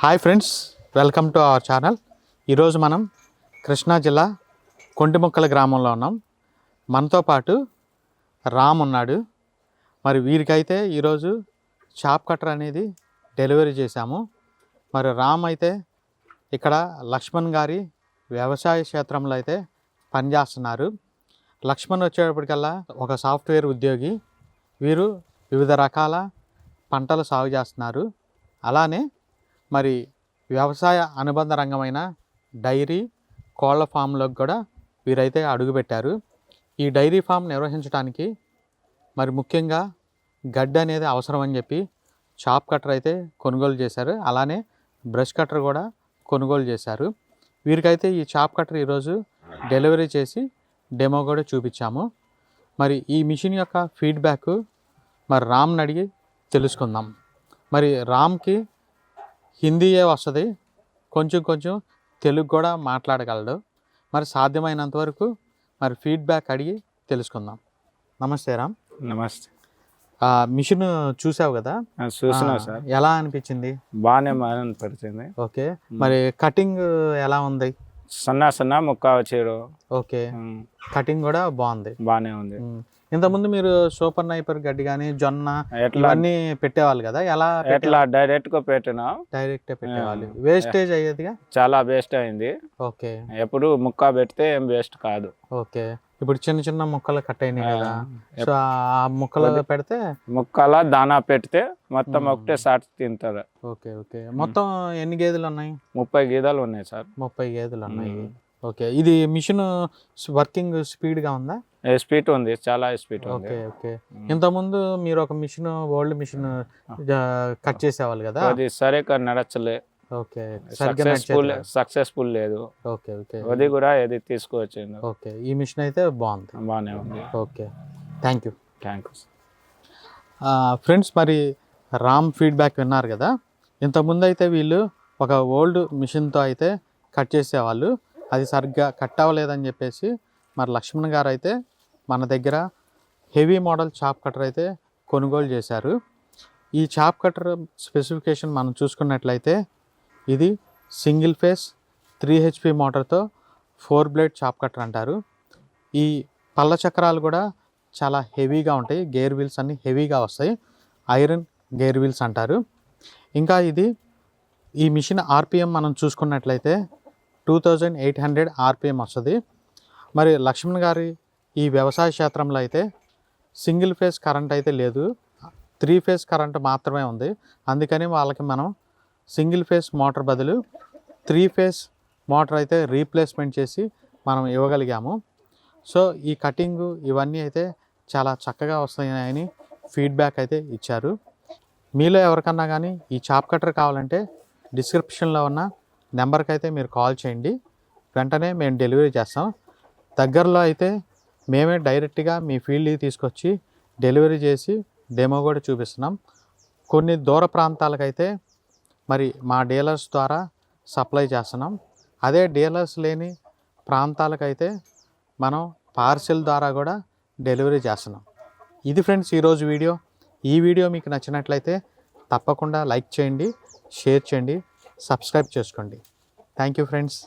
Hi friends welcome to our channel. ఈరోజు మనం కృష్ణా జిల్లా కొంటిముక్కల గ్రామంలో ఉన్నాం. మనతో పాటు రామ్ ఉన్నాడు. మరి వీరికైతే ఈరోజు షాప్ కట్టర్ అనేది డెలివరీ చేశాము. మరి రామ్ అయితే ఇక్కడ లక్ష్మణ్ గారి వ్యవసాయ క్షేత్రంలో అయితే పనిచేస్తున్నారు. లక్ష్మణ్ వచ్చేటప్పటికల్లా ఒక సాఫ్ట్వేర్ ఉద్యోగి. వీరు వివిధ రకాల పంటలు సాగు చేస్తున్నారు. అలానే మరి వ్యవసాయ అనుబంధ రంగమైన డైరీ కోళ్ళ ఫామ్లకు కూడా వీరైతే అడుగుపెట్టారు. ఈ డైరీ ఫామ్ నిర్వహించడానికి మరి ముఖ్యంగా గడ్డి అనేది అవసరం అని చెప్పి చాప్ కట్టర్ అయితే కొనుగోలు చేశారు. అలానే బ్రష్ కట్టర్ కూడా కొనుగోలు చేశారు. వీరికైతే ఈ చాప్ కట్టర్ ఈరోజు డెలివరీ చేసి డెమో కూడా చూపించాము. మరి ఈ మిషన్ యొక్క ఫీడ్బ్యాక్ మరి రామ్ని అడిగి తెలుసుకుందాం. మరి రామ్కి హిందీయే వస్తుంది. కొంచెం కొంచెం తెలుగు కూడా మాట్లాడగలడు. మరి సాధ్యమైనంత వరకు మరి ఫీడ్బ్యాక్ అడిగి తెలుసుకుందాం. నమస్తే రామ్. నమస్తే. మిషన్ చూసావు కదా? చూసినా సార్. ఎలా అనిపించింది? బాగానే పడుతుంది ఓకే. మరి కటింగ్ ఎలా ఉంది? సన్న సన్న ముక్క వచ్చాడు ఓకే. కటింగ్ కూడా బాగుంది. బాగానే ఉంది. ఇంతకుముందు మీరు సూపర్ నైపర్ గడ్డి కానీ జొన్న ఇవన్నీ పెట్టేవాళ్ళు కదా? ఎలా ఎట్లా డైరెక్ట్గా పెట్టినా. డైరెక్ట్ పెట్టేవాళ్ళు. వేస్టేజ్ అయ్యేదిగా? చాలా బెస్ట్ అయింది. ఓకే. ఎప్పుడు ముక్క పెడితే ఏం వేస్ట్ కాదు. ఓకే. ఇప్పుడు చిన్న చిన్న ముక్కలు కట్ అయినాయి కదా? సో ఆ ముక్కలు పెడితే ముక్కల దానా పెడితే మొత్తం. ఒకటే సాట్ తింటారు. Okay okay. మొత్తం ఎన్ని గేదెలు ఉన్నాయి? ముప్పై గీదాలు ఉన్నాయి సార్. ముప్పై గేదెలు ఉన్నాయి. ఓకే. ఇది మిషన్ వర్కింగ్ స్పీడ్గా ఉందా? స్పీడ్ ఉంది చాలా స్పీడ్ ఉంది. Okay okay. ఇంతకుముందు మీరు ఒక మిషన్ ఓల్డ్ మిషన్ కట్ చేసేవాళ్ళు కదా? అది సరిగ్గా నడచలే. Okay successful. సక్సెస్ఫుల్ లేదు. Okay okay. అది కూడా ఏది తీసుకువచ్చింది ఓకే ఈ మిషన్ అయితే బాగుంది. బాగానే ఉంది. Okay thank you. Thanks friends మరి రామ్ ఫీడ్బ్యాక్ విన్నారు కదా? ఇంతకుముందు అయితే వీళ్ళు ఒక ఓల్డ్ మిషన్తో అయితే కట్ చేసేవాళ్ళు. అది సరిగ్గా కట్ అవ్వలేదని చెప్పేసి మరి లక్ష్మణ్ గారు అయితే మన దగ్గర హెవీ మోడల్ చాప్ కటర్ అయితే కొనుగోలు చేశారు. ఈ చాప్ కటర్ స్పెసిఫికేషన్ మనం చూసుకున్నట్లయితే ఇది సింగిల్ ఫేస్ త్రీ హెచ్పి మోటార్తో ఫోర్ బ్లేడ్ చాప్ కటర్ అంటారు. ఈ పళ్ళ చక్రాలు కూడా చాలా హెవీగా ఉంటాయి. గేర్ వీల్స్ అన్ని హెవీగా వస్తాయి. ఐరన్ గేర్ వీల్స్ అంటారు. ఇంకా ఇది ఈ మిషన్ ఆర్పిఎం మనం చూసుకున్నట్లయితే two thousand eight hundred RPM వస్తుంది. మరి లక్ష్మణ్ గారి ఈ వ్యవసాయ క్షేత్రంలో అయితే సింగిల్ ఫేజ్ కరెంట్ అయితే లేదు. త్రీ ఫేజ్ కరెంట్ మాత్రమే ఉంది. అందుకని వాళ్ళకి మనం సింగిల్ ఫేజ్ మోటార్ బదులు త్రీ ఫేజ్ మోటార్ అయితే రీప్లేస్మెంట్ చేసి మనం ఇవ్వగలిగాము. సో ఈ కటింగ్ ఇవన్నీ అయితే చాలా చక్కగా వస్తాయని ఫీడ్బ్యాక్ అయితే ఇచ్చారు. మీలో ఎవరికన్నా కానీ ఈ చాప్ కటర్ కావాలంటే డిస్క్రిప్షన్లో ఉన్న నెంబర్కి అయితే మీరు కాల్ చేయండి. వెంటనే మేము డెలివరీ చేస్తాం. దగ్గరలో అయితే మేమే డైరెక్ట్గా మీ ఫీల్డ్కి తీసుకొచ్చి డెలివరీ చేసి డెమో కూడా చూపిస్తున్నాం. కొన్ని దూర ప్రాంతాలకైతే మరి మా డీలర్స్ ద్వారా సప్లై చేస్తున్నాం. అదే డీలర్స్ లేని ప్రాంతాలకైతే మనం పార్సిల్ ద్వారా కూడా డెలివరీ చేస్తున్నాం. ఇది ఫ్రెండ్స్ ఈరోజు వీడియో. ఈ వీడియో మీకు నచ్చినట్లయితే తప్పకుండా లైక్ చేయండి షేర్ చేయండి సబ్స్క్రైబ్ చేసుకోండి. Thank you friends.